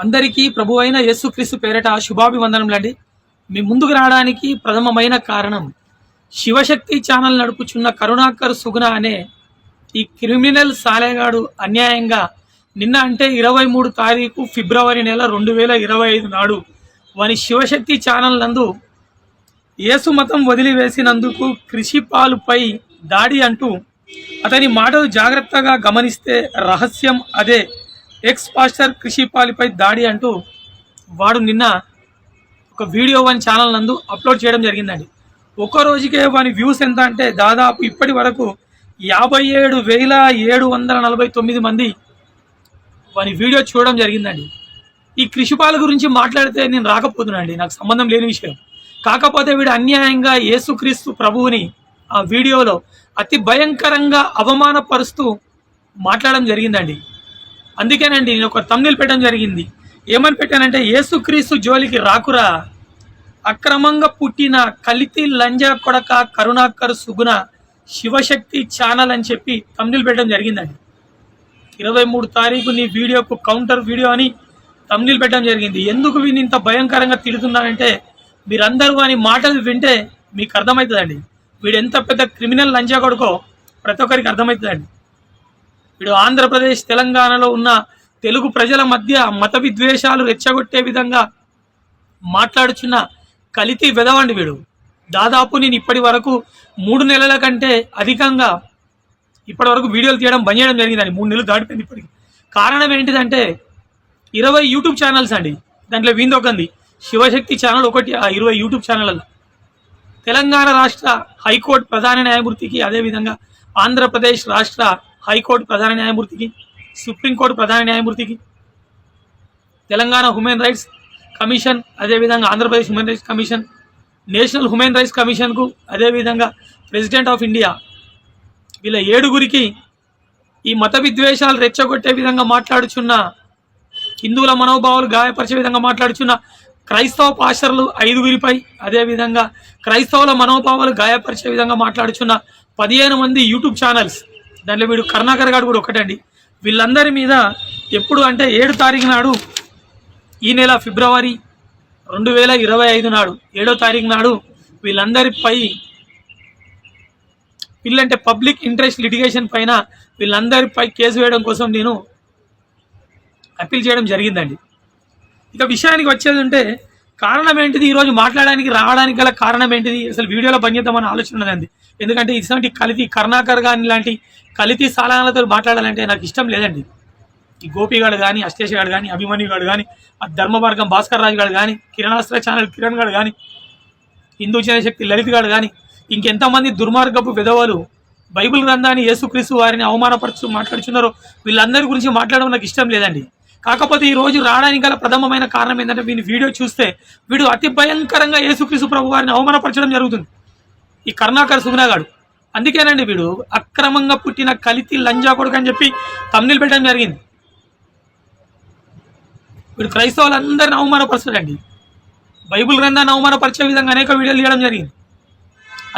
అందరికీ ప్రభు అయిన యేసుక్రీస్తు పేరిట శుభాభివందనములండి మీ ముందుకు రావడానికి ప్రథమమైన కారణం శివశక్తి ఛానల్ నడుపుచున్న కరుణాకర్ సుగుణ అనే ఈ క్రిమినల్ సాలేగాడు అన్యాయంగా నిన్న అంటే ఇరవై మూడు తారీఖు ఫిబ్రవరి నెల రెండు వేల ఇరవై ఐదు నాడు వాని శివశక్తి ఛానల్ నందు యేసు మతం వదిలివేసినందుకు కృషిపాలుపై దాడి అంటూ అతని మాటలు జాగ్రత్తగా గమనిస్తే రహస్యం అదే. ఎక్స్ పాస్టర్ కృషిపాలిపై దాడి అంటూ వాడు నిన్న ఒక వీడియో వాని ఛానల్ నందు అప్లోడ్ చేయడం జరిగిందండి. ఒక్క రోజుకే వాని వ్యూస్ ఎంత అంటే దాదాపు ఇప్పటి వరకు యాభై ఏడు వేల ఏడు వందల నలభై తొమ్మిది మంది వాని వీడియో చూడడం జరిగిందండి. ఈ కృషిపాల గురించి మాట్లాడితే నేను రాకపోతున్నాండి నాకు సంబంధం లేని విషయం. కాకపోతే వీడు అన్యాయంగా యేసుక్రీస్తు ప్రభువుని ఆ వీడియోలో అతి భయంకరంగా అవమానపరుస్తూ మాట్లాడడం జరిగిందండి. అందుకేనండి నేను ఒక తమ్నిల్ పెట్టడం జరిగింది. ఏమని పెట్టానంటే యేసుక్రీస్తు జోలికి రాకురా. అక్రమంగా పుట్టిన కలితి లంజా కొడక కరుణాకర్ సుగుణ శివశక్తి ఛానల్ అని చెప్పి తమ్నిల్ పెట్టడం జరిగిందండి. ఇరవై మూడు తారీఖు నీ వీడియోకు కౌంటర్ వీడియో అని తమ్నిల్ పెట్టడం జరిగింది. ఎందుకు వీని ఇంత భయంకరంగా తిడుతున్నానంటే మీరందరూ వాని మాటలు వింటే మీకు అర్థమవుతుందండి. వీడు ఎంత పెద్ద క్రిమినల్ లంజా కొడుకో ప్రతి ఒక్కరికి అర్థమవుతుందండి. వీడు ఆంధ్రప్రదేశ్ తెలంగాణలో ఉన్న తెలుగు ప్రజల మధ్య మత విద్వేషాలు రెచ్చగొట్టే విధంగా మాట్లాడుచున్న కలితి వెదవండి వీడు. దాదాపు నేను ఇప్పటి వరకు మూడు నెలల కంటే అధికంగా ఇప్పటి వరకు వీడియోలు తీయడం బంద్ చేయడం జరిగిందండి మూడు నెలలు దాటిపోయింది ఇప్పటికి. కారణం ఏంటిదంటే ఇరవై యూట్యూబ్ ఛానల్స్ అండి. దాంట్లో వీందొకంది శివశక్తి ఛానల్ ఒకటి ఆ ఇరవై యూట్యూబ్ ఛానళ్ళలో తెలంగాణ రాష్ట్ర హైకోర్టు ప్రధాన న్యాయమూర్తికి అదేవిధంగా ఆంధ్రప్రదేశ్ రాష్ట్ర హైకోర్టు ప్రధాన న్యాయమూర్తికి సుప్రీంకోర్టు ప్రధాన న్యాయమూర్తికి తెలంగాణ హ్యూమన్ రైట్స్ కమిషన్ అదేవిధంగా Andhra Pradesh human rights commission national human rights కమిషన్కు అదేవిధంగా ప్రెసిడెంట్ ఆఫ్ ఇండియా. వీళ్ళ ఏడుగురికి ఈ మత విద్వేషాలు రెచ్చగొట్టే విధంగా మాట్లాడుచున్న హిందువుల మనోభావాలు గాయపరిచే విధంగా మాట్లాడుచున్న క్రైస్తవ పాస్టర్లు ఐదుగురిపై అదేవిధంగా క్రైస్తవుల మనోభావాలు గాయపరిచే విధంగా మాట్లాడుచున్న పదిహేను మంది యూట్యూబ్ ఛానల్స్ దాంట్లో వీడు కరుణాకర్ గారు కూడా ఒకటండి వీళ్ళందరి మీద ఎప్పుడు అంటే ఏడు తారీఖు నాడు ఈ నెల ఫిబ్రవరి రెండు వేల ఇరవై ఐదు నాడు ఏడో తారీఖు నాడు వీళ్ళందరిపై వీళ్ళంటే పబ్లిక్ ఇంట్రెస్ట్ లిటిగేషన్ పైన వీళ్ళందరిపై కేసు వేయడం కోసం నేను అప్పీల్ చేయడం జరిగిందండి. ఇక విషయానికి వచ్చేది ఉంటే కారణం ఏంటిది? ఈరోజు మాట్లాడడానికి రావడానికి గల కారణం ఏంటిది? అసలు వీడియోలో పనిచేద్దామని ఆలోచన ఉన్నదండి. ఎందుకంటే ఇటువంటి కలితి కర్ణాకర్ కానీ ఇలాంటి కలితి సాలాలతో మాట్లాడాలంటే నాకు ఇష్టం లేదండి. ఈ గోపిగాడు కానీ అష్టేష్ గాడు కానీ అభిమన్యు గాడు కానీ ఆ ధర్మవర్గం భాస్కర్ రాజు గాడు కానీ కిరణాస్త్ర ఛానల్ కిరణ్ గాడు కానీ హిందూ జనశక్తి లలిత్ గాడు కానీ ఇంకెంతమంది దుర్మార్గపు విధవలు బైబిల్ గ్రంథాన్ని యేసుక్రీస్తు వారిని అవమానపరుచు మాట్లాడుచున్నారో వీళ్ళందరి గురించి మాట్లాడడం నాకు ఇష్టం లేదండి. కాకపోతే ఈ రోజు రావడానికి గల ప్రథమమైన కారణం ఏంటంటే వీని వీడియో చూస్తే వీడు అతి భయంకరంగా యేసుక్రీస్తు ప్రభు వారిని అవమానపరచడం జరుగుతుంది. ఈ కరుణాకర్ సుగుణగాడు. అందుకేనండి వీడు అక్రమంగా పుట్టిన కలితి లంజా కొడుకు అని చెప్పి తమ్ముళ్ళు పెట్టడం జరిగింది. వీడు క్రైస్తవులందరిని అవమానపరుస్తాడండి బైబిల్ గ్రంథాన్ని అవమానపరిచే విధంగా అనేక వీడియోలు తీయడం జరిగింది.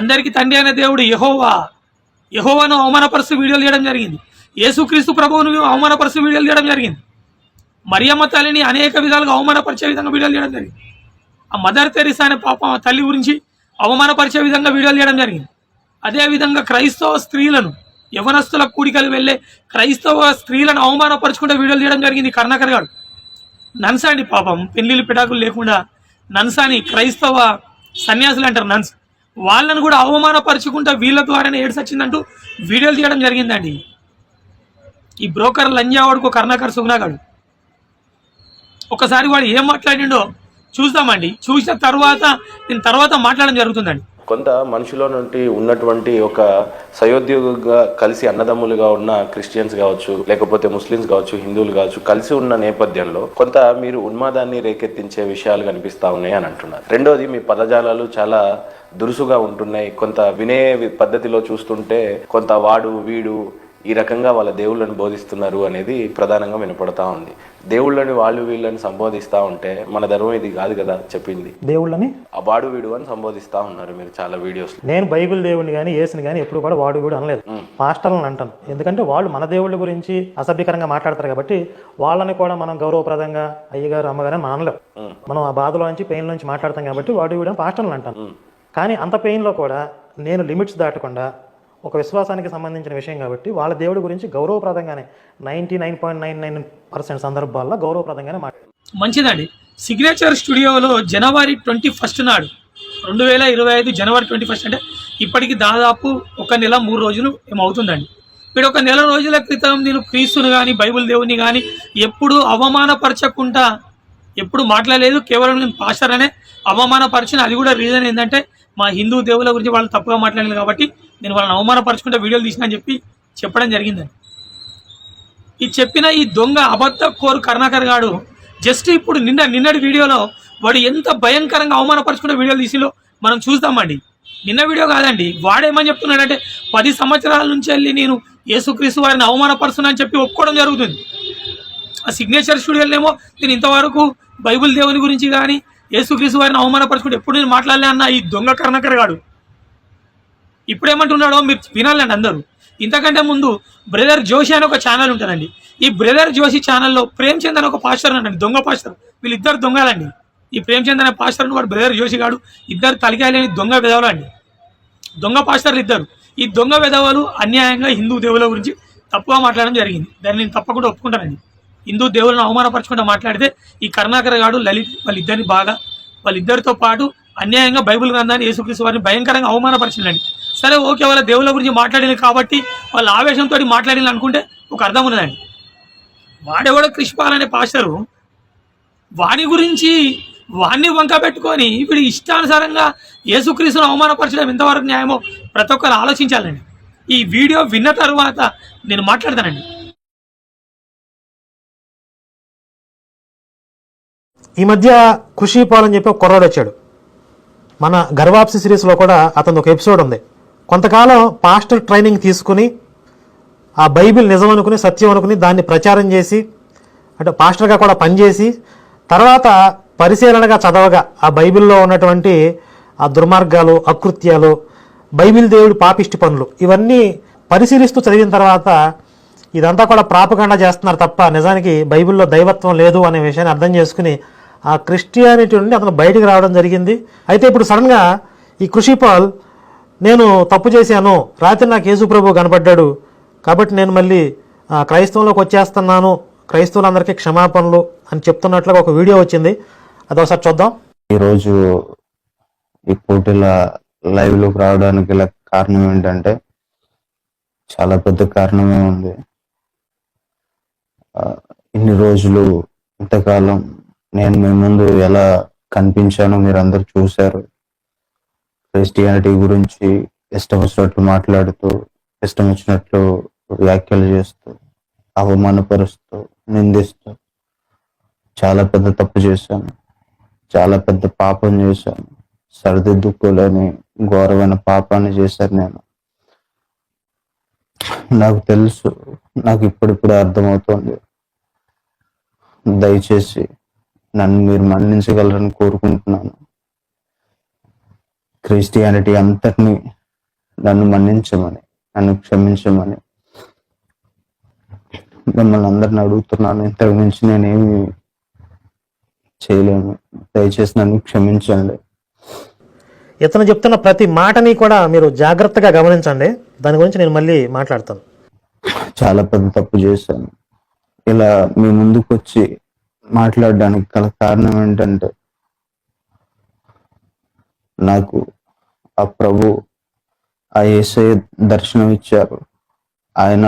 అందరికీ తండ్రి అయిన దేవుడు యహోవా యహోవాను అవమానపరుస్తూ వీడియోలు తీయడం జరిగింది. యేసుక్రీస్తు ప్రభువును అవమానపరుస్తూ వీడియోలు తీయడం జరిగింది. మరియమ్మ తల్లిని అనేక విధాలుగా అవమానపరిచే విధంగా వీడియోలు తీయడం జరిగింది. ఆ మదర్ తెరిసా అనే పాప తల్లి గురించి అవమానపరిచే విధంగా వీడియోలు తీయడం జరిగింది. అదేవిధంగా క్రైస్తవ స్త్రీలను యవనస్తుల కూడికలు వెళ్ళే క్రైస్తవ స్త్రీలను అవమానపరుచుకుంటే వీడియోలు తీయడం జరిగింది కర్ణాకర్ గారు. నన్సాండి పాపం పెళ్ళిళ్ళు పిటాకులు లేకుండా నన్సాని క్రైస్తవ సన్యాసులు అంటారు నన్స్. వాళ్ళను కూడా అవమానపరుచుకుంటా వీళ్ళ ద్వారానే ఏడ్సొచ్చిందంటూ వీడియోలు తీయడం జరిగిందండి. ఈ బ్రోకర్ లంజావాడుకో కర్ణాకర్ సుగ్నాగాడు ఒకసారి వాడు ఏం మాట్లాడిండో చూద్దామండి చూసిన తర్వాత నేను తర్వాత మాట్లాడడం జరుగుతుందండి. కొంత మనుషుల నుండి ఉన్నటువంటి ఒక సయోద్యోగంగా కలిసి అన్నదమ్ములుగా ఉన్న క్రిస్టియన్స్ కావచ్చు లేకపోతే ముస్లిమ్స్ కావచ్చు హిందువులు కావచ్చు కలిసి ఉన్న నేపథ్యంలో కొంత మీరు ఉన్మాదాన్ని రేకెత్తించే విషయాలు కనిపిస్తా ఉన్నాయి అని అంటున్నారు. రెండోది మీ పదజాలాలు చాలా దురుసుగా ఉంటున్నాయి. కొంత వినే పద్ధతిలో చూస్తుంటే కొంత వాడు వీడు ఈ రకంగా వాళ్ళ దేవుళ్ళని బోధిస్తున్నారు అనేది ప్రధానంగా వినపడతా ఉంది. దేవుళ్ళని వాళ్ళు వీళ్ళని సంబోధిస్తూ ఉంటే మన ధర్మం ఇది కాదు కదా చెప్పింది. దేవుళ్ళని? ఆ వాడు వీడు అని సంబోధిస్తూ ఉన్నారు మీరు చాలా వీడియోస్ నేను బైబిల్ దేవుడిని కానీ యేసుని కానీ ఎప్పుడు కూడా వాడు కూడా అనలేదు. పాస్టర్లను అంటాను. ఎందుకంటే వాళ్ళు మన దేవుళ్ళ గురించి అసభ్యకరంగా మాట్లాడతారు కాబట్టి వాళ్ళని కూడా మనం గౌరవప్రదంగా అయ్యగారు అమ్మగారు అని మనం అనలేం మనం ఆ బాధలో నుంచి పెయిన్ నుంచి మాట్లాడతాం కాబట్టి వాడు వీడు పాస్టర్లను అంటాను. కానీ అంత పెయిన్లో కూడా నేను లిమిట్స్ దాటకుండా ఒక విశ్వాసానికి సంబంధించిన విషయం కాబట్టి వాళ్ళ దేవుడి గురించి గౌరవప్రదంగానే ninety nine point nine nine percent సందర్భాల్లో గౌరవప్రదంగానే మాట్లాడారు మంచిదండి. సిగ్నేచర్ స్టూడియోలో జనవరి ట్వంటీ ఫస్ట్ నాడు రెండు వేల ఇరవై ఐదు జనవరి ట్వంటీ ఫస్ట్ అంటే ఇప్పటికి దాదాపు ఒక నెల మూడు రోజులు ఏమవుతుందండి. వీడు ఒక నెల రోజుల క్రితం నేను క్రీస్తుని కానీ బైబిల్ దేవుని కానీ ఎప్పుడు అవమానపరచకుండా ఎప్పుడు మాట్లాడలేదు. కేవలం నేను పాస్టర్ అనే అవమానపరిచిన. అది కూడా రీజన్ ఏంటంటే మా హిందూ దేవుల గురించి వాళ్ళు తప్పుగా మాట్లాడలేదు కాబట్టి నేను వాళ్ళని అవమానపరచుకుంటే వీడియోలు తీసిన అని చెప్పి చెప్పడం జరిగిందని ఈ చెప్పిన ఈ దొంగ అబద్ధ కోరు కరుణాకర్ గాడు జస్ట్ ఇప్పుడు నిన్న నిన్నటి వీడియోలో వాడు ఎంత భయంకరంగా అవమానపరచుకుంటే వీడియోలు తీసిలో మనం చూద్దామండి నిన్న వీడియో కాదండి వాడేమని చెప్తున్నాడంటే పది సంవత్సరాల నుంచి వెళ్ళి నేను యేసుక్రీస్తు వారిని అవమానపరుస్తున్నా అని చెప్పి ఒప్పుకోవడం జరుగుతుంది. ఆ సిగ్నేచర్ స్టూడియోలోనేమో నేను ఇంతవరకు బైబిల్ దేవుని గురించి కానీ యేసుక్రీస్తు వారిని అవమానపరచుకుంటే ఎప్పుడు నేను మాట్లాడలే అన్న ఈ దొంగ కర్ణకర్ గాడు. ఇప్పుడు ఏమంటున్నాడో మీరు వినాలండి అందరూ. ఇంతకంటే ముందు బ్రదర్ జోషి అని ఒక ఛానల్ ఉంటుందండి. ఈ బ్రదర్ జోషి ఛానల్లో ప్రేమ్చంద్ అని ఒక పాస్టర్ అండి దొంగ పాస్టర్. వీళ్ళిద్దరు దొంగలండి. ఈ ప్రేమ్చంద్ అనే పాస్టర్ వాడు బ్రదర్ జోషి గాడు ఇద్దరు తలికాయలేని దొంగ విధవలు అండి. దొంగ పాస్టర్లు ఇద్దరు. ఈ దొంగ విధవలు అన్యాయంగా హిందూ దేవుల గురించి తప్పుగా మాట్లాడడం జరిగింది. దాన్ని నేను తప్పకుండా ఒప్పుకుంటానండి. హిందూ దేవులను అవమానపరచుకుంటూ మాట్లాడితే ఈ కర్ణాకర్ గాడు లలిత్ వాళ్ళిద్దరిని బాగా వాళ్ళిద్దరితో పాటు అన్యాయంగా బైబుల్ గ్రంథాన్ని యేసుక్రీస్తు వారిని భయంకరంగా అవమానపరిచిందండి. సరే ఓకే వాళ్ళ దేవుళ్ళ గురించి మాట్లాడింది కాబట్టి వాళ్ళ ఆవేశంతో మాట్లాడింది అనుకుంటే ఒక అర్థం ఉన్నదండి. వాడెవడో క్రిష్పాల్ అనే పాస్టరు వాని గురించి వాణ్ణి వంక పెట్టుకొని వీడి ఇష్టానుసారంగా యేసుక్రీస్తును అవమానపరచడం ఎంతవరకు న్యాయమో ప్రతి ఒక్కరు ఆలోచించాలండి. ఈ వీడియో విన్న తర్వాత నేను మాట్లాడతానండి. ఈ మధ్య ఖుషీ పాల్ అని చెప్పి ఒక కుర్రాడు వచ్చాడు. మన గర్వాప్సి సిరీస్లో కూడా అతను ఒక ఎపిసోడ్ ఉంది. కొంతకాలం పాస్టర్ ట్రైనింగ్ తీసుకుని ఆ బైబిల్ నిజం అనుకుని సత్యం అనుకుని దాన్ని ప్రచారం చేసి అంటే పాస్టర్గా కూడా పనిచేసి తర్వాత పరిశీలనగా చదవగా ఆ బైబిల్లో ఉన్నటువంటి ఆ దుర్మార్గాలు అకృత్యాలు బైబిల్ దేవుడి పాపిష్టి పనులు ఇవన్నీ పరిశీలిస్తూ చదివిన తర్వాత ఇదంతా కూడా ప్రాపకాండ చేస్తున్నారు తప్ప నిజానికి బైబిల్లో దైవత్వం లేదు అనే విషయాన్ని అర్థం చేసుకుని ఆ క్రిస్టియానిటీ నుండి అతను బయటికి రావడం జరిగింది. అయితే ఇప్పుడు సడన్గా ఈ కృషిపాల్ నేను తప్పు చేశాను. రాత్రి నాకు యేసు ప్రభు కనపడ్డాడు కాబట్టి నేను మళ్ళీ ఆ, క్రైస్తవంలోకి వచ్చేస్తున్నాను. క్రైస్తవులందరికీ క్షమాపణలు అని చెప్తున్నట్లుగా ఒక వీడియో వచ్చింది. అది ఒకసారి చూద్దాం. ఈరోజు ఈ పోటీల లైవ్లోకి రావడానికి కారణం ఏంటంటే చాలా పెద్ద కారణమే ఉంది. ఇన్ని రోజులు ఇంతకాలం నేను మీ ముందు ఎలా కనిపించానో మీరు అందరు చూశారు. క్రిస్టియానిటీ గురించి ఇష్టం వచ్చినట్లు మాట్లాడుతూ ఇష్టం వచ్చినట్లు వ్యాఖ్యలు చేస్తూ అవమానపరుస్తూ నిందిస్తూ చాలా పెద్ద తప్పు చేశాను. చాలా పెద్ద పాపం చేశాను. సరిదిద్దుకోలేని ఘోరమైన పాపాన్ని చేశాను నేను. నాకు తెలుసు నాకు ఇప్పుడిప్పుడు అర్థమవుతోంది. దయచేసి నన్ను మీరు మన్నించగలరని కోరుకుంటున్నాను. క్రిస్టియానిటీ అంతటిని నన్ను మన్నించమని నన్ను క్షమించమని మిమ్మల్ని అందరిని అడుగుతున్నాను. ఇంతకు మించి నేనేమి చేయలేను. దయచేసి నన్ను క్షమించండి. ఇతను చెప్తున్న ప్రతి మాటని కూడా మీరు జాగ్రత్తగా గమనించండి. దాని గురించి నేను మళ్ళీ మాట్లాడతాను. చాలా పెద్ద తప్పు చేశాను. ఇలా మీ ముందుకు వచ్చి మాట్లాడడానికి గల కారణం ఏంటంటే నాకు ఆ ప్రభు ఆ ఏసయ దర్శనం ఇచ్చారు. ఆయన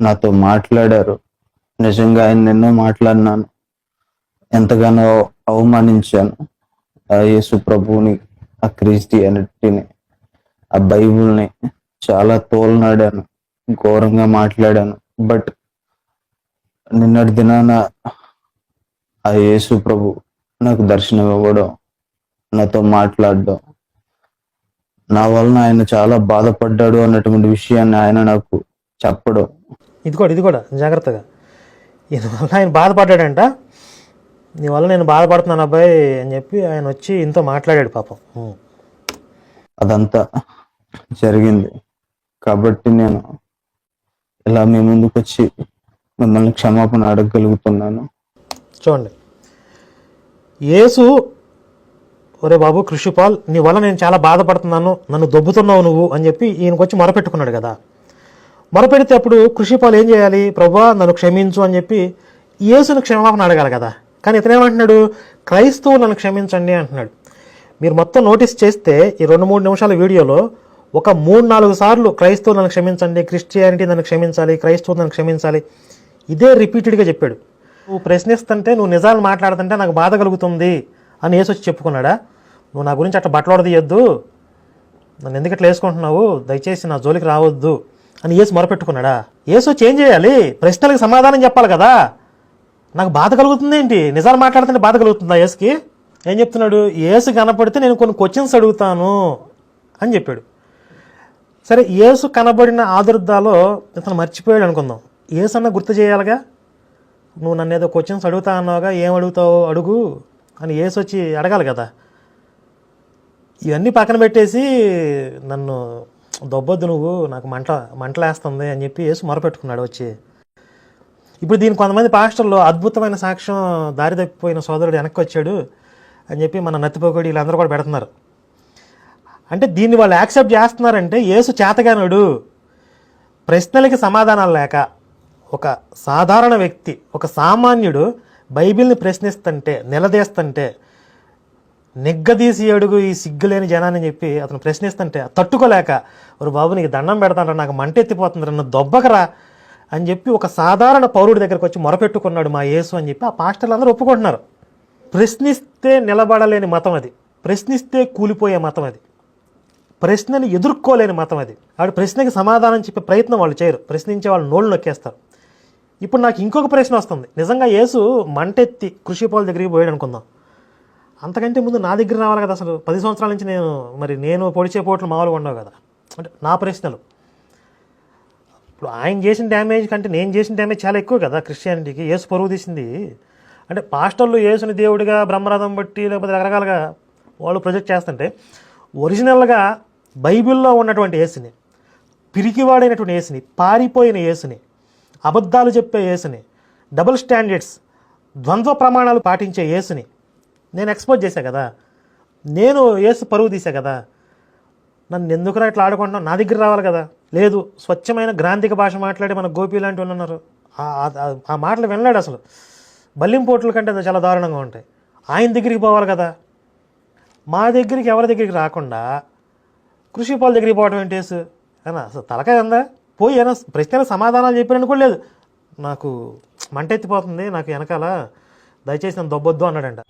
నాతో మాట్లాడారు. నిజంగా ఆయన ఎన్నో మాట్లాడినాను. ఎంతగానో అవమానించాను. ఆ యేసు ప్రభువుని ఆ క్రిస్టియానిటీని ఆ బైబిల్ని చాలా తోలనాడాను. ఘోరంగా మాట్లాడాను. బట్ నిన్నటి దినాన ఆ యేసు ప్రభు నాకు దర్శనం ఇవ్వడం నాతో మాట్లాడడం నా వలన ఆయన చాలా బాధపడ్డాడు అన్నటువంటి విషయాన్ని ఆయన నాకు చెప్పడం. ఇది కూడా ఇది కూడా జాగ్రత్తగా. దీనివల్ల ఆయన బాధపడ్డాడంట. నీ వల్ల నేను బాధపడుతున్నాను అబ్బాయి అని చెప్పి ఆయన వచ్చి ఇంతో మాట్లాడాడు పాపం. అదంతా జరిగింది. కాబట్టి నేను ఇలా మీ ముందుకు వచ్చి మిమ్మల్ని క్షమాపణ అడగగలుగుతున్నాను. చూడండి. యేసు ఒరే బాబు కృషిపాల్ నీ వల్ల నేను చాలా బాధపడుతున్నాను నన్ను దొబ్బుతున్నావు నువ్వు అని చెప్పి ఈయనకు వచ్చి మొరపెట్టుకున్నాడు కదా. మొరపెడితే అప్పుడు కృషిపాల్ ఏం చేయాలి? ప్రభా నన్ను క్షమించు అని చెప్పి యేసును క్షమాపణ అడగాలి కదా. కానీ ఇతను ఏమంటున్నాడు? క్రైస్తవులు నన్ను క్షమించండి అంటున్నాడు. మీరు మొత్తం నోటీస్ చేస్తే ఈ రెండు మూడు నిమిషాల వీడియోలో ఒక మూడు నాలుగు సార్లు క్రైస్తవులు నన్ను క్షమించండి క్రిస్టియానిటీ నన్ను క్షమించాలి క్రైస్తవులు నన్ను క్షమించాలి ఇదే రిపీటెడ్గా చెప్పాడు. నువ్వు ప్రశ్నిస్తుంటే నువ్వు నిజాలు మాట్లాడుతుంటే నాకు బాధ కలుగుతుంది అని యేసు వచ్చి చెప్పుకున్నాడా? నువ్వు నా గురించి అట్లా బట్టలోడదీయొద్దు నన్ను ఎందుకు ఇట్లా వేసుకుంటున్నావు? దయచేసి నా జోలికి రావద్దు అని ఏసు మొరపెట్టుకున్నాడా? యేసు చేంజ్ చేయాలి? ప్రశ్నలకు సమాధానం చెప్పాలి కదా. నాకు బాధ కలుగుతుంది ఏంటి? నిజాలు మాట్లాడుతుంటే బాధ కలుగుతుందా యేసుకి? ఏం చెప్తున్నాడు? ఏసు కనపడితే నేను కొన్ని క్వశ్చన్స్ అడుగుతాను అని చెప్పాడు. సరే యేసు కనబడిన ఆదుర్దాలో ఇతను మర్చిపోయాడు అనుకుందాం. యేసు గుర్తు చేయాలిగా? నువ్వు నన్ను ఏదో క్వశ్చన్స్ అడుగుతా అన్నావుగా ఏం అడుగుతావు అడుగు అని యేసు వచ్చి అడగాలి కదా. ఇవన్నీ పక్కన పెట్టేసి నన్ను దొబ్బొద్దు నువ్వు నాకు మంట మంటలేస్తుంది అని చెప్పి ఏసు మొరపెట్టుకున్నాడు వచ్చి. ఇప్పుడు దీని కొంతమంది పాస్టర్లు అద్భుతమైన సాక్ష్యం దారి తప్పిపోయిన సోదరుడు వెనక్కి వచ్చాడు అని చెప్పి మన నత్తిపోకడి వీళ్ళందరూ కూడా పెడుతున్నారు. అంటే దీన్ని వాళ్ళు యాక్సెప్ట్ చేస్తున్నారంటే ఏసు చేతగానుడు. ప్రశ్నలకి సమాధానాలు లేక ఒక సాధారణ వ్యక్తి ఒక సామాన్యుడు బైబిల్ని ప్రశ్నిస్తుంటే నిలదీస్తుంటే నిగ్గదీసి అడుగు ఈ సిగ్గులేని జనాన్ని చెప్పి అతను ప్రశ్నిస్తుంటే తట్టుకోలేక ఒక బాబు నీకు దండం పెడతాను నాకు మంట ఎత్తిపోతుంది నన్ను దొబ్బకరా అని చెప్పి ఒక సాధారణ పౌరుడి దగ్గరకు వచ్చి మొరపెట్టుకున్నాడు మా యేసు అని చెప్పి ఆ పాస్టర్లు అందరూ ఒప్పుకుంటున్నారు. ప్రశ్నిస్తే నిలబడలేని మతం అది. ప్రశ్నిస్తే కూలిపోయే మతం అది. ప్రశ్నని ఎదుర్కోలేని మతం అది. ఆవిడ ప్రశ్నకి సమాధానం చెప్పే ప్రయత్నం వాళ్ళు చేయరు. ప్రశ్నించే వాళ్ళు నోళ్ళు నొక్కేస్తారు. ఇప్పుడు నాకు ఇంకొక ప్రశ్న వస్తుంది. నిజంగా యేసు మంటెత్తి కృషి పొల దగ్గరికి పోయాడు అనుకుందాం. అంతకంటే ముందు నా దగ్గర రావాలి కదా అసలు? పది సంవత్సరాల నుంచి నేను మరి నేను పొడిచే పోట్లు మామూలుగా ఉండవు కదా? అంటే నా ప్రశ్నలు. ఇప్పుడు ఆయన చేసిన డ్యామేజ్ కంటే నేను చేసిన డ్యామేజ్ చాలా ఎక్కువ కదా క్రిస్టియానిటీకి. యేసు పరువు తీసింది. అంటే పాస్టర్లు యేసుని దేవుడిగా బ్రహ్మరథం బట్టి లేకపోతే రకరకాలుగా వాళ్ళు ప్రొజెక్ట్ చేస్తుంటే ఒరిజినల్గా బైబిల్లో ఉన్నటువంటి యేసుని పిరికివాడైనటువంటి యేసుని పారిపోయిన యేసుని అబద్ధాలు చెప్పే యేసుని డబుల్ స్టాండర్డ్స్ ద్వంద్వ ప్రమాణాలు పాటించే యేసుని నేను ఎక్స్పోజ్ చేశా కదా. నేను యేసు పరువు తీసా కదా. నన్ను ఎందుకురా ఇట్లా ఆడుకుంటున్నావు? నా దగ్గర రావాలి కదా. లేదు స్వచ్ఛమైన గ్రాంధిక భాష మాట్లాడి మన గోపి లాంటి ఉన్నారు. ఆ- మాటలు వినలేడు అసలు. బల్లింపోట్ల కంటే చాలా దారుణంగా ఉంటాయి. ఆయన దగ్గరికి పోవాలి కదా. మా దగ్గరికి ఎవరి దగ్గరికి రాకుండా కృషి పాల దగ్గరికి పోవడం ఏంటి యేసు? అసలు తలకాయ ఉందా పోయి ఏమైనా ప్రశ్నలకు సమాధానాలు చెప్పాను కూడా లేదు. నాకు మంట ఎత్తిపోతుంది నాకు వెనకాల దయచేసి నన్ను దొబ్బొద్దు అన్నాడంట.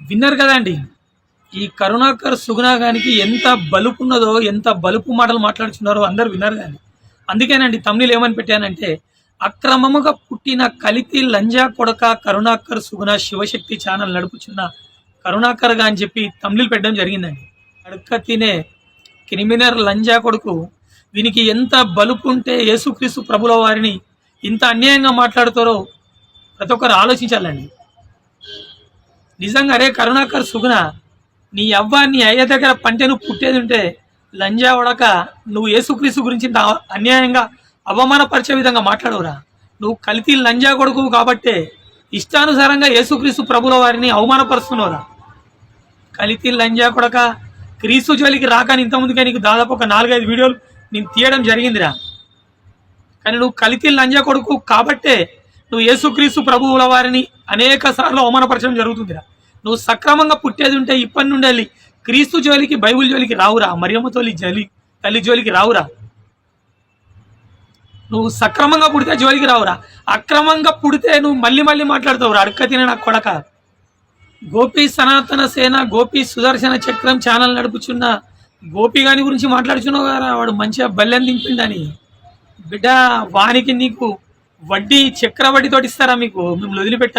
విన్నారు కదండి ఈ కరుణాకర్ సుగుణాగానికి ఎంత బలుపు ఉన్నదో ఎంత బలుపు మాటలు మాట్లాడుతున్నారో అందరు విన్నారు కానీ. అందుకేనండి తమిళ ఏమని పెట్టానంటే అక్రమముగా పుట్టిన కలితి లంజా కొడక కరుణాకర్ సుగుణ శివశక్తి ఛానల్ నడుపుచున్న కరుణాకర్గా అని చెప్పి తమిళ పెట్టడం జరిగిందండి. అడక్క తినే క్రిమినల్ లంజా కొడుకు వీనికి ఎంత బలుపు ఉంటే యేసుక్రీస్తు ప్రభుల వారిని ఇంత అన్యాయంగా మాట్లాడుతారో ప్రతి ఒక్కరు ఆలోచించాలండి. నిజంగా అరే కరుణాకర్ సుగుణ నీ అవ్వ నీ అయ్య దగ్గర పంటను పుట్టేది ఉంటే లంజా ఉడక నువ్వు యేసుక్రీస్తు గురించి ఇంత అన్యాయంగా అవమానపరిచే విధంగా మాట్లాడవురా. నువ్వు కలితి లంజా కొడుకు కాబట్టే ఇష్టానుసారంగా యేసుక్రీస్తు ప్రభుల వారిని అవమానపరుస్తున్నావురా. కలితి లంజా కొడక క్రీస్తు జోలికి రాకని ఇంతకుముందుగా నీకు దాదాపు ఒక నాలుగైదు వీడియోలు నేను తీయడం జరిగిందిరా. కానీ నువ్వు కలితి లంజ కొడుకు కాబట్టే నువ్వు యేసుక్రీస్తు ప్రభువుల వారిని అనేక సార్లు అవమానపరచడం జరుగుతుందిరా. నువ్వు సక్రమంగా పుట్టేది ఉంటే ఇప్పటి నుండి వెళ్ళి క్రీస్తు జోలికి బైబిల్ జోలికి రావురా మరియమ్మ తోలి జలి తల్లి జోలికి రావురా. నువ్వు సక్రమంగా పుడితే జోలికి రావురా. అక్రమంగా పుడితే నువ్వు మళ్ళీ మళ్ళీ మాట్లాడతావురా అడక్క తిన నా కొడక. గోపి సనాతన సేన గోపి సుదర్శన చక్రం ఛానల్ నడుపుచున్న గోపి గాని గురించి మాట్లాడుచున్నావు కదా వాడు మంచిగా బల్లెం దింపిండని బిడ్డ వానికి నీకు వడ్డీ చక్రవడ్డీతో ఇస్తారా మీకు? మిమ్మల్ని వదిలిపెట్ట.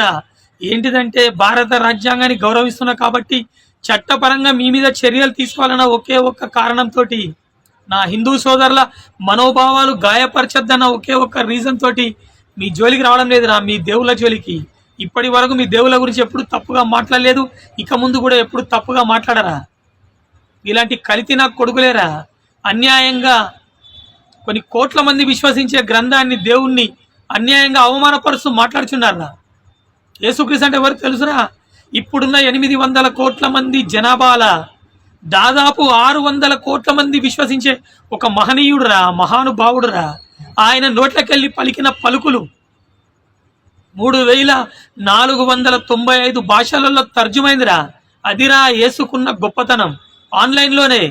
ఏంటిదంటే భారత రాజ్యాంగాన్ని గౌరవిస్తున్నా కాబట్టి చట్టపరంగా మీ మీద చర్యలు తీసుకోవాలన్న ఒకే ఒక్క కారణంతో నా హిందూ సోదరుల మనోభావాలు గాయపరచద్దన్న ఒకే ఒక్క రీజన్ తోటి మీ జోలికి రావడం లేదురా మీ దేవుళ్ళ జోలికి. ఇప్పటి వరకు మీ దేవుళ్ళ గురించి ఎప్పుడు తప్పుగా మాట్లాడలేదు ఇక ముందు కూడా ఎప్పుడు తప్పుగా మాట్లాడరా? ఇలాంటి కలితి నాకు కొడుకులేరా? అన్యాయంగా కొన్ని కోట్ల మంది విశ్వసించే గ్రంథాన్ని దేవుణ్ణి అన్యాయంగా అవమానపరుస్తూ మాట్లాడుచున్నారా యేసుక్రీస్ అంటే ఎవరు తెలుసురా? ఇప్పుడున్న ఎనిమిది వందల కోట్ల మంది జనాభాల దాదాపు ఆరు వందల కోట్ల మంది విశ్వసించే ఒక మహనీయుడురా మహానుభావుడురా. ఆయన నోట్లకెళ్ళి పలికిన పలుకులు మూడు వేల నాలుగు వందల తొంభై ఐదు భాషలలో తర్జుమైందిరా. అదిరా ఏసుకున్న గొప్పతనం. ఆన్లైన్లోనే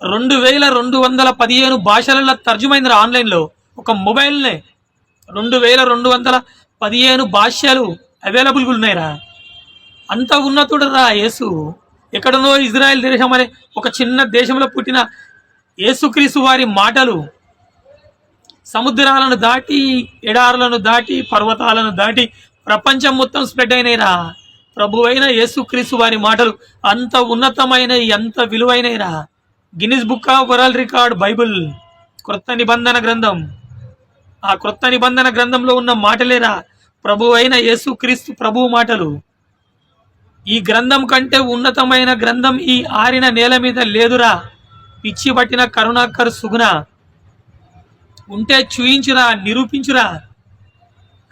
రెండు వేల రెండు వందల పదిహేను భాషలలో తర్జుమైందిరా ఆన్లైన్లో. ఒక మొబైల్నే రెండు వేల రెండు వందల పదిహేను భాషలు అవైలబుల్గా ఉన్నాయిరా. అంత ఉన్నతుడురా యేసు. ఎక్కడనో ఇజ్రాయెల్ దేశం అనే ఒక చిన్న దేశంలో పుట్టిన యేసుక్రీసు వారి మాటలు సముద్రాలను దాటి ఎడారులను దాటి పర్వతాలను దాటి ప్రపంచం మొత్తం స్ప్రెడ్ అయినాయిరా. ప్రభు అయిన యేసుక్రీస్తు వారి మాటలు అంత ఉన్నతమైన ఎంత విలువైనరా Guinness book of world record Bible క్రొత్త నిబంధన గ్రంథం. ఆ క్రొత్త నిబంధన గ్రంథంలో ఉన్న మాటలేరా? ప్రభు అయిన యేసుక్రీస్తు ప్రభు మాటలు. ఈ గ్రంథం కంటే ఉన్నతమైన గ్రంథం ఈ ఆరిన నేల మీద లేదురా. పిచ్చి పట్టిన కరుణాకర్ సుగుణ. ఉంటే చూయించురా నిరూపించురా.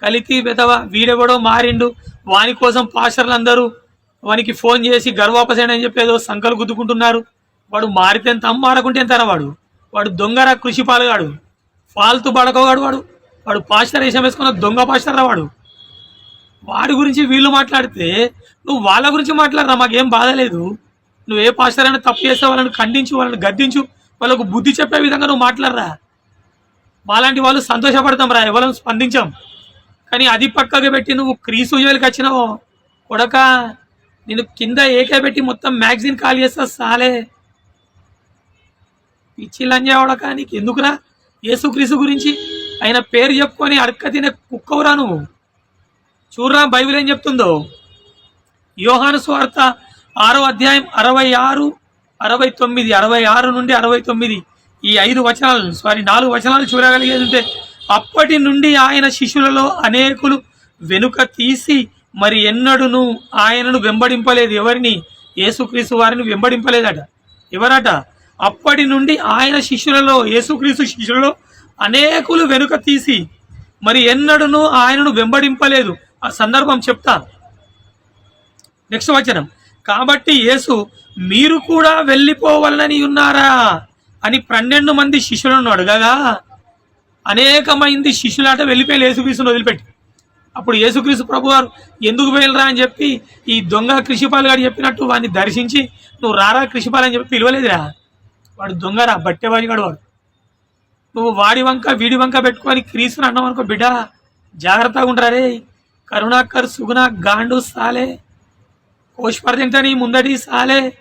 కలికి వెదవ వీడెవడో మారిండు. వాని కోసం పాస్టర్లు అందరూ వానికి ఫోన్ చేసి గర్వాపసేన అని చెప్పి ఏదో సంకలు గుద్దుకుంటున్నారు. వాడు మారితే ఎంత మారకుంటే ఎంతరా వాడు వాడు దొంగరా కృషి పాలుగాడు ఫాల్తు పడకోగాడు వాడు. వాడు పాస్టర్ వేషం వేసుకున్న దొంగ పాస్టర్ రా వాడు. వాడి గురించి వీళ్ళు మాట్లాడితే నువ్వు వాళ్ళ గురించి మాట్లాడరా మాకేం బాధ లేదు. నువ్వు ఏ పాస్టర్ అయినా తప్పు చేస్తే వాళ్ళని ఖండించు వాళ్ళని గద్దించు. వాళ్ళకు బుద్ధి చెప్పే విధంగా నువ్వు మాట్లాడరా. మాలాంటి వాళ్ళు సంతోషపడతాం రా ఎవరం స్పందించాం. కానీ అది పక్కకు పెట్టి నువ్వు క్రీసు జోలికి వచ్చినావు? కొడక. నేను కింద ఏకే పెట్టి మొత్తం మ్యాగజైన్ కాల్ చేస్తా సాలే. పిచ్చి లంజా నీకు. ఎందుకురా? యేసుక్రీసు గురించి ఆయన పేరు చెప్పుకొని అడక్క తినే కుక్కవురా నువ్వు. చూడరా బైబిల్ ఏం చెప్తుందో. యోహాను స్వార్త ఆరో అధ్యాయం అరవై ఆరు అరవై తొమ్మిది అరవై ఆరు నుండి అరవై తొమ్మిది ఈ ఐదు వచనాలు సారీ నాలుగు వచనాలు చూడగలిగేది ఉంటే అప్పటి నుండి ఆయన శిష్యులలో అనేకులు వెనుక తీసి మరి ఎన్నడును ఆయనను వెంబడింపలేదు. ఎవరిని? యేసుక్రీస్తు వారిని వెంబడింపలేదట. ఎవరట? అప్పటి నుండి ఆయన శిష్యులలో యేసుక్రీస్తు శిష్యులలో అనేకులు వెనుక తీసి మరి ఎన్నడూను ఆయనను వెంబడింపలేదు. ఆ సందర్భం చెప్తా. నెక్స్ట్ వచనం. కాబట్టి యేసు మీరు కూడా వెళ్ళిపోవాలని ఉన్నారా? అని పన్నెండు మంది శిష్యులను అడగగా అనేకమంది శిష్యులాట వెళ్ళిపోయి యేసుక్రీస్తుని వదిలిపెట్టి. అప్పుడు యేసుక్రీస్తు ప్రభు వారు ఎందుకు వెళ్ళరా? అని చెప్పి ఈ దొంగ కృషిపాలు గారు చెప్పినట్టు వాడిని దర్శించి నువ్వు రారా కృషిపాలు అని చెప్పి పిలవలేదురా. వాడు దొంగరా బట్టేవాడి గాడు వాడు. నువ్వు వాడి వంక వీడి వంక పెట్టుకొని క్రీస్తుని అన్నావు అనుకో బిడ్డ జాగ్రత్తగా ఉంటారే కరుణాకర్ సుగుణ గాండు సాలే. కోశపర్యంతని ముందటి సాలే.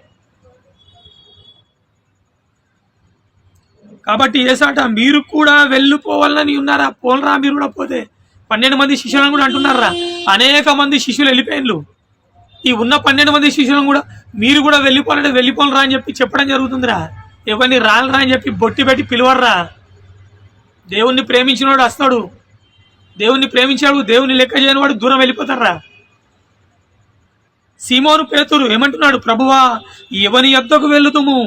కాబట్టి ఏసాట మీరు కూడా వెళ్ళిపోవాలని ఉన్నారా? పోలరా మీరు కూడా పోతే. పన్నెండు మంది శిష్యులను కూడా అంటున్నారా? అనేక మంది శిష్యులు వెళ్ళిపోయినారు ఈ ఉన్న పన్నెండు మంది శిష్యులను కూడా మీరు కూడా వెళ్ళిపోవాలంటే వెళ్ళిపోలరా అని చెప్పి చెప్పడం జరుగుతుందిరా. ఎవరిని రాలరా అని చెప్పి బొట్టి పెట్టి పిలువర్రా దేవుణ్ణి ప్రేమించినవాడు వస్తాడు. దేవుణ్ణి ప్రేమించాడు దేవుని లెక్క చేయనివాడు దూరం వెళ్ళిపోతారా సీమోను పేతురు ఏమంటున్నాడు? ప్రభువా ఎవని యొద్దకు వెళ్ళుతుము?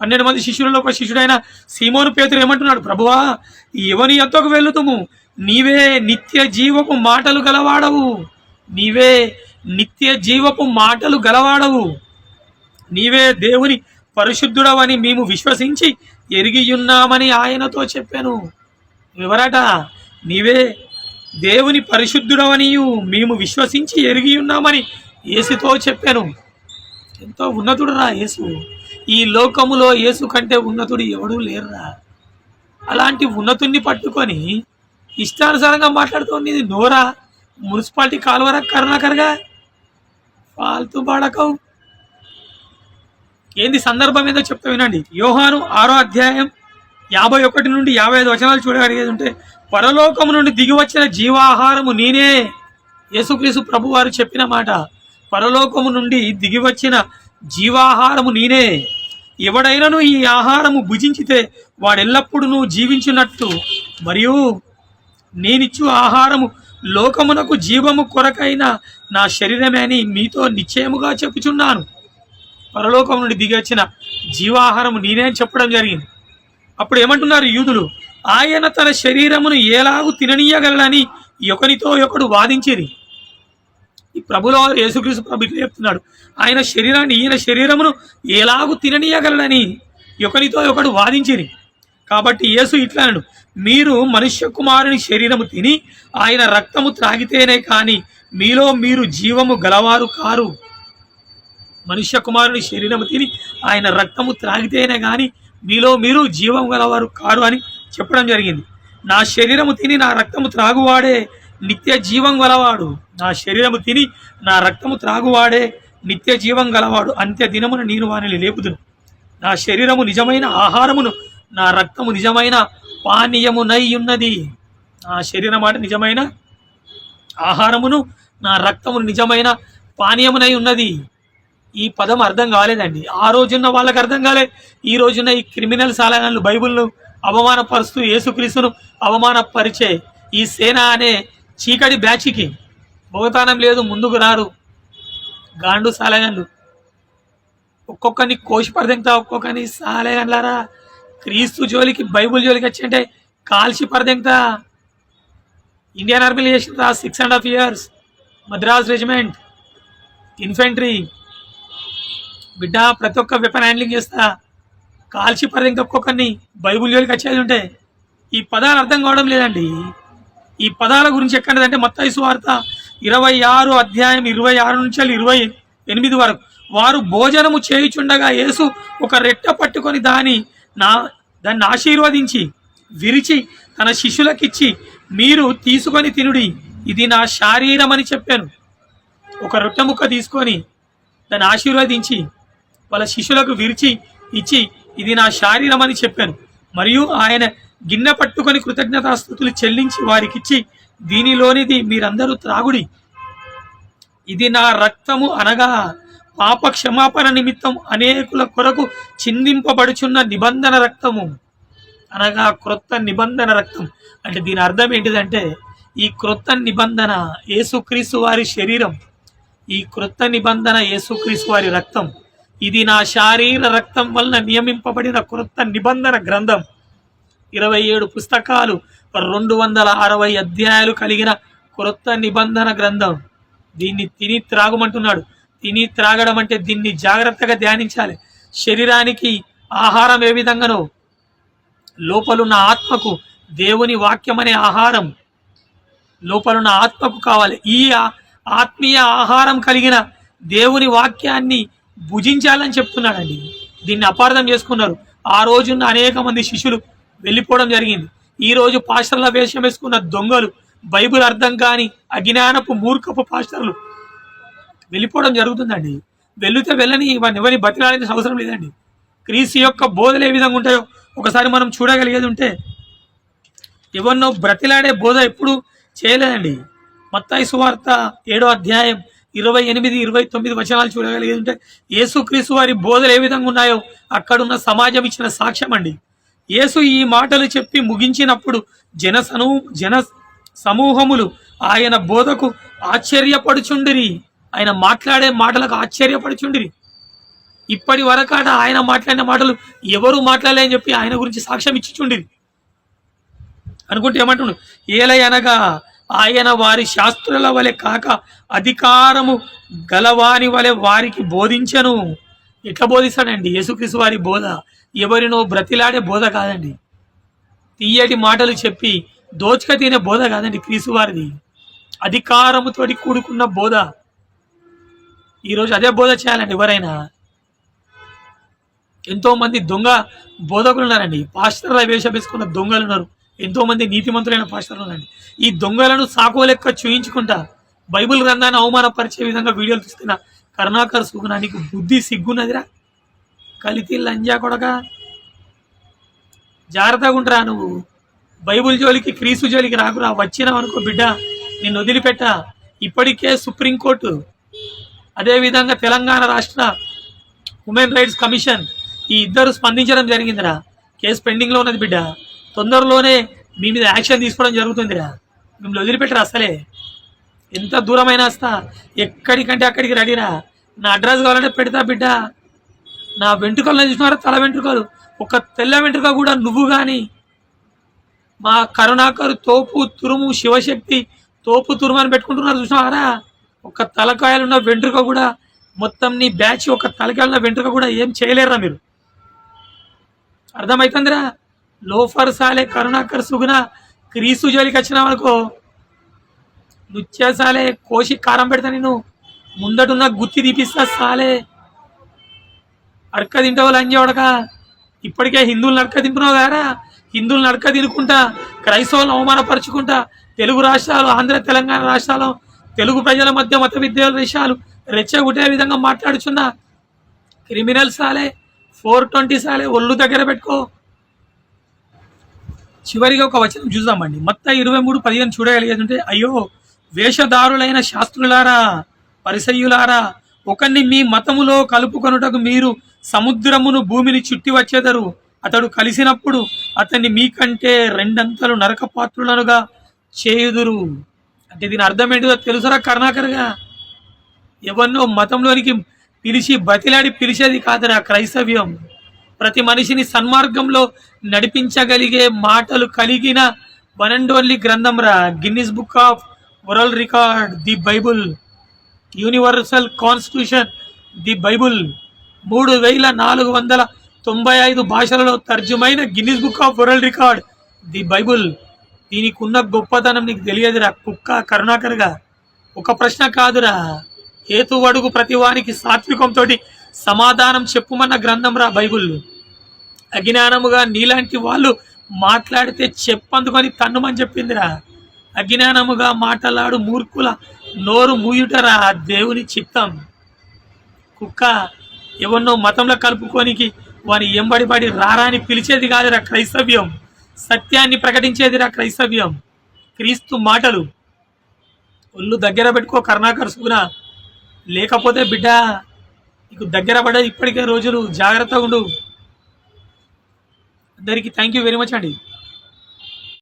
పన్నెండు మంది శిష్యులలో ఒక శిష్యుడైన సీమోను పేతురు ఏమంటున్నాడు? ప్రభువా ఎవని ఎంతకు వెళ్ళుతుము? నీవే నిత్య జీవపు మాటలు గలవాడవు. నీవే నిత్య జీవపు మాటలు గలవాడవు. నీవే దేవుని పరిశుద్ధుడవని మేము విశ్వసించి ఎరిగియున్నామని ఆయనతో చెప్పాను. ఎవరట నీవే దేవుని పరిశుద్ధుడవనియు మేము విశ్వసించి ఎరిగి ఉన్నామని యేసుతో చెప్పాను. ఎంతో ఉన్నతుడురా యేసు. ఈ లోకములో యేసు కంటే ఉన్నతుడు ఎవడూ లేరురా. అలాంటి ఉన్నతుణ్ణి పట్టుకొని ఇష్టానుసారంగా మాట్లాడుతోంది ఇది నోరా? మున్సిపాలిటీ కాలువరా కరుణాకర్గా? ఫాల్తూ బాడకం. ఏంది సందర్భం ఏదో చెప్తా వినండి. యోహాను ఆరో అధ్యాయం యాభై ఒకటి నుండి యాభై ఐదు వచనాలు చూడగలిగేది ఉంటే పరలోకము నుండి దిగి వచ్చిన జీవాహారము నేనే. యేసుక్రీసు ప్రభు వారు చెప్పిన మాట పరలోకము నుండి దిగి వచ్చిన జీవాహారము నేనే. ఎవడైనను ఈ ఆహారము భుజించితే వాడెల్లప్పుడూ జీవించినట్టు. మరియు నేనిచ్చు ఆహారము లోకమునకు జీవము కొరకైన నా శరీరమే అని మీతో నిశ్చయముగా చెప్పుచున్నాను. పరలోకం నుండి దిగొచ్చిన జీవాహారము నేనే చెప్పడం జరిగింది. అప్పుడు ఏమంటున్నారు యూదులు? ఆయన తన శరీరమును ఎలాగూ తిననీయగలడని ఒకరితో ఒకడు వాదించేది ఈ ప్రభులో యేసుక్రీస్తు ప్రభు ఇట్లా చెప్తున్నాడు. ఆయన శరీరాన్ని ఈయన శరీరమును ఎలాగూ తిననీయగలడని ఒకరితో ఒకడు వాదించిరి కాబట్టి యేసు ఇట్లాడు మీరు మనుష్య కుమారుని శరీరము తిని ఆయన రక్తము త్రాగితేనే కానీ మీలో మీరు జీవము గలవారు కారు. మనుష్య కుమారుని శరీరము తిని ఆయన రక్తము త్రాగితేనే కానీ మీలో మీరు జీవం గలవారు కారు అని చెప్పడం జరిగింది. నా శరీరము తిని నా రక్తము త్రాగువాడే నిత్య జీవం గలవాడు. నా శరీరము తిని నా రక్తము త్రాగువాడే నిత్య జీవం గలవాడు. అంత్య దినమున నేను వానిని లేపుదును. నా శరీరము నిజమైన ఆహారమును నా రక్తము నిజమైన పానీయమునై ఉన్నది నా శరీరం మాట నిజమైన ఆహారమును నా రక్తమును నిజమైన పానీయమునై ఉన్నది ఈ పదం అర్థం కాలేదండి. ఆ రోజున్న వాళ్ళకి అర్థం కాలే. ఈ రోజున్న ఈ క్రిమినల్ సాలగాళ్ళు బైబిల్ను అవమానపరుస్తూ యేసుక్రీస్తును అవమానపరిచే ఈ సేన అనే చీకటి బ్యాచికి భోగతానం లేదు ముందుకు రారు. గాండు సాలగాళ్ళు ఒక్కొక్కరిని కోసి పరదెంగుతా ఒక్కొక్కరిని సాలగాళ్ళారా క్రీస్తు జోలికి బైబుల్ జోలికి వచ్చి అంటే కాల్చి పరదెంగుతా. ఇండియన్ ఆర్మీలో చేసిన six and half years. Madras regiment infantry. బిడ్డ ప్రతి ఒక్క వెపన్ హ్యాండ్లింగ్ చేస్తా. కాల్చి పరదెంగుతా ఒక్కొక్కరిని బైబుల్ జోలికి వచ్చేది ఉంటే ఈ పదాలు అర్థం కావడం లేదండి. ఈ పదాల గురించి ఎక్కడదంటే మత్తయి సువార్త ఇరవై ఆరు అధ్యాయం ఇరవై ఆరు నుంచి ఇరవై ఎనిమిది వరకు. వారు భోజనము చేయుచుండగా యేసు ఒక రెట్ట పట్టుకొని దాని నా దాన్ని ఆశీర్వదించి విరిచి తన శిష్యులకిచ్చి మీరు తీసుకొని తినుడి ఇది నా శారీరం అని చెప్పాను. ఒక రొట్టె ముక్క తీసుకొని దాన్ని ఆశీర్వదించి వాళ్ళ శిష్యులకు విరిచి ఇచ్చి ఇది నా శారీరం అని చెప్పాను. మరియు ఆయన గిన్నె పట్టుకొని కృతజ్ఞతాస్థుతులు చెల్లించి వారికిచ్చి దీనిలోనిది మీరందరూ త్రాగుడి. ఇది నా రక్తము అనగా పాప క్షమాపణ నిమిత్తం అనేకుల కొరకు చిందింపబడుచున్న నిబంధన రక్తము. అనగా క్రొత్త నిబంధన రక్తం. అంటే దీని అర్థం ఏంటిదంటే ఈ క్రొత్త నిబంధన యేసుక్రీస్తు వారి శరీరం. ఈ క్రొత్త నిబంధన యేసుక్రీస్తు వారి రక్తం. ఇది నా శారీర రక్తం వలన నియమింపబడిన క్రొత్త నిబంధన గ్రంథం. ఇరవై ఏడు పుస్తకాలు రెండు వందల అరవై అధ్యాయాలు కలిగిన క్రొత్త నిబంధన గ్రంథం. దీన్ని తిని త్రాగమంటున్నాడు. తిని త్రాగడం అంటే దీన్ని జాగ్రత్తగా ధ్యానించాలి. శరీరానికి ఆహారం ఏ విధంగానో లోపలున్న ఆత్మకు దేవుని వాక్యం అనే ఆహారం. లోపలున్న ఆత్మకు కావాలి. ఈ ఆత్మీయ ఆహారం కలిగిన దేవుని వాక్యాన్ని భుజించాలని చెప్తున్నాడండి. దీన్ని అపార్థం చేసుకున్నారు. ఆ రోజున్న అనేక మంది శిష్యులు వెళ్ళిపోవడం జరిగింది. ఈరోజు పాస్టర్ల వేషం వేసుకున్న దొంగలు బైబిల్ అర్థం కాని అజ్ఞానపు మూర్ఖపు పాస్టర్లు వెళ్ళిపోవడం జరుగుతుందండి. వెళితే వెళ్ళని వాడిని ఎవరిని బతిలాడాల్సిన అవసరం లేదండి. క్రీస్తు యొక్క బోధలు ఏ విధంగా ఉంటాయో ఒకసారి మనం చూడగలిగేది ఉంటే ఎవరినో బ్రతిలాడే బోధ ఎప్పుడు చేయలేదండి. మత్తాయి సువార్త ఏడో అధ్యాయం ఇరవై ఎనిమిది ఇరవై తొమ్మిది వచనాలు చూడగలిగేది ఉంటే యేసుక్రీస్తు వారి బోధలు ఏ విధంగా ఉన్నాయో అక్కడున్న సమాజం ఇచ్చిన సాక్ష్యం అండి. యేసు ఈ మాటలు చెప్పి ముగించినప్పుడు జన జన సమూహములు ఆయన బోధకు ఆశ్చర్యపడుచుండిరి. ఆయన మాట్లాడే మాటలకు ఆశ్చర్యపడుచుండిరి. ఇప్పటి వరకాట ఆయన మాట్లాడిన మాటలు ఎవరు మాట్లాడలేని చెప్పి ఆయన గురించి సాక్ష్యం ఇచ్చిచుండిరి. అనుకుంటే ఏమంటుండు? ఏలై అనగా ఆయన వారి శాస్త్రుల వలె కాక అధికారము గలవాని వలె వారికి బోధించను. ఎట్లా బోధిస్తాడండి? యేసుక్రీస్తు వారి బోధ. ఎవరినో బ్రతిలాడే బోధ కాదండి. తీయటి మాటలు చెప్పి దోచుక తినే బోధ కాదండి క్రీస్తు వారిది. అధికారముతోటి కూడుకున్న బోధ. ఈరోజు అదే బోధ చేయాలండి ఎవరైనా. ఎంతోమంది దొంగ బోధకులు ఉన్నారండి పాస్టర్ల వేష వేసుకున్న దొంగలు ఉన్నారు ఎంతోమంది నీతిమంతులైన పాస్టర్లు ఉన్నారండి ఈ దొంగలను సాకో లెక్క చూయించుకుంటా బైబిల్ గ్రంథాన్ని అవమానపరిచే విధంగా వీడియోలు తీస్తున్న కరుణాకర్ సుగుణ నీకు బుద్ధి సిగ్గున్నదిరా. కలితి లంజా కొడక. జాగ్రత్తగా ఉంటారా నువ్వు. బైబుల్ జోలికి క్రీసు జోలికి రాకురా. వచ్చినావు అనుకో బిడ్డ నిన్ను వదిలిపెట్ట. ఇప్పటికే సుప్రీంకోర్టు అదేవిధంగా తెలంగాణ రాష్ట్ర ఉమెన్ రైట్స్ కమిషన్ ఈ ఇద్దరు స్పందించడం జరిగిందిరా. కేసు పెండింగ్లో ఉన్నది బిడ్డ. తొందరలోనే మీ మీద యాక్షన్ తీసుకోవడం జరుగుతుందిరా. మిమ్మల్ని వదిలిపెట్టరు అసలే. ఎంత దూరమైనా వస్తా. ఎక్కడికంటే అక్కడికి రెడీరా నా అడ్రస్ కావాలంటే పెడతా బిడ్డ. నా వెంట్రుకలను చూసినారా తల వెంట్రుకలు. ఒక తెల్ల వెంట్రుక కూడా నువ్వు కానీ మా కరుణాకరు తోపు తురుము శివశక్తి తోపు తురుము అని పెట్టుకుంటున్నారు చూసినారా ఒక తలకాయలున్న వెంట్రుక కూడా మొత్తం నీ బ్యాచ్ ఒక తలకాయలున్న వెంట్రుక కూడా ఏం చేయలేరా మీరు. అర్థమవుతుందిరా లోఫర్ సాలే కరుణాకర్ సుగుణ క్రీసు జోలికి వచ్చినామనుకో అనుకో నృత్య సాలే కోసి కారం పెడతా నేను. ముందటున్న గుత్తి తీపిస్తా సాలే. అడక తింటావు లంజోడక ఇప్పటికే హిందువులు నడక తింటున్నావు కదా? హిందువులు నడక తినుకుంటా క్రైస్తవులను అవమానపరుచుకుంటా తెలుగు రాష్ట్రాలు ఆంధ్ర తెలంగాణ రాష్ట్రాలు తెలుగు ప్రజల మధ్య మత విద్వేషాలు రెచ్చగొట్టే విధంగా మాట్లాడుచున్న క్రిమినల్ సాలే ఫోర్ ట్వంటీ సాలే ఒళ్ళు దగ్గర పెట్టుకో. చివరిగా ఒక వచనం చూద్దామండి. మొత్తం ఇరవై మూడు పదిహేను చూడగలిగేదంటే అయ్యో వేషధారులైన శాస్త్రులారా పరిసయ్యులారా ఒకని మీ మతములో కలుపుకొనుటకు మీరు సముద్రమును భూమిని చుట్టి వచ్చేదరు. అతడు కలిసినప్పుడు అతన్ని మీకంటే రెండంతలు నరకపాత్రులనుగా చేయుదురు. అంటే దీని అర్థం ఏంటిదో తెలుసురా కర్ణాకర్గా ఎవరినో మతంలోనికి పిలిచి బతిలాడి పిలిచేది కాదురా క్రైస్తవ్యం. ప్రతి మనిషిని సన్మార్గంలో నడిపించగలిగే మాటలు కలిగిన వన్ అండ్ ఓన్లీ గ్రంథం రా Guinness book of world record the Bible universal constitution the Bible మూడు వేల నాలుగు వందల తొంభై ఐదు భాషలలో తర్జుమైన Guinness book of world record the Bible దీనికి ఉన్న గొప్పతనం నీకు తెలియదురా కుక్క కరుణాకర్గా. ఒక ప్రశ్న కాదురా హేతువడుగు ప్రతివానికి సాత్వికంతో సమాధానం చెప్పుమన్న గ్రంథం రా బైబుల్ అజ్ఞానముగా నీలాంటి వాళ్ళు మాట్లాడితే చెప్పందుకొని తన్నుమని చెప్పిందిరా. అజ్ఞానముగా మాట్లాడు మూర్ఖుల నోరు మూయుటరా? దేవుని చిత్తం. కుక్క ఎవరినో మతంలో కలుపుకోనికి వాని ఎంబడి పడి రారా అని పిలిచేది కాదురా క్రైస్తవ్యం. సత్యాన్ని ప్రకటించేదిరా క్రైస్తవ్యం. క్రీస్తు మాటలు. ఒళ్ళు దగ్గర పెట్టుకో కర్ణాకర్ సుగుణ. లేకపోతే బిడ్డ నీకు దగ్గర పడే ఇప్పటికే రోజులు జాగ్రత్తగా ఉండు. అందరికీ థ్యాంక్ యూ వెరీ మచ్ అండి.